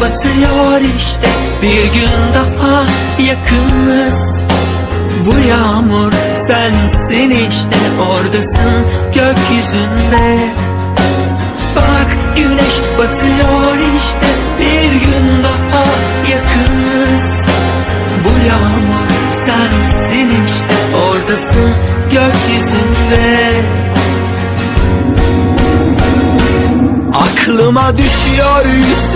batıyor işte. Bir gün daha yakınız. Bu yağmur sensin işte. Oradasın gökyüzünde. Bak güneş batıyor işte. Bir gün daha yakınız. Bu yağmur sensin işte. Oradasın gökyüzünde. Aklıma düşüyor yüzün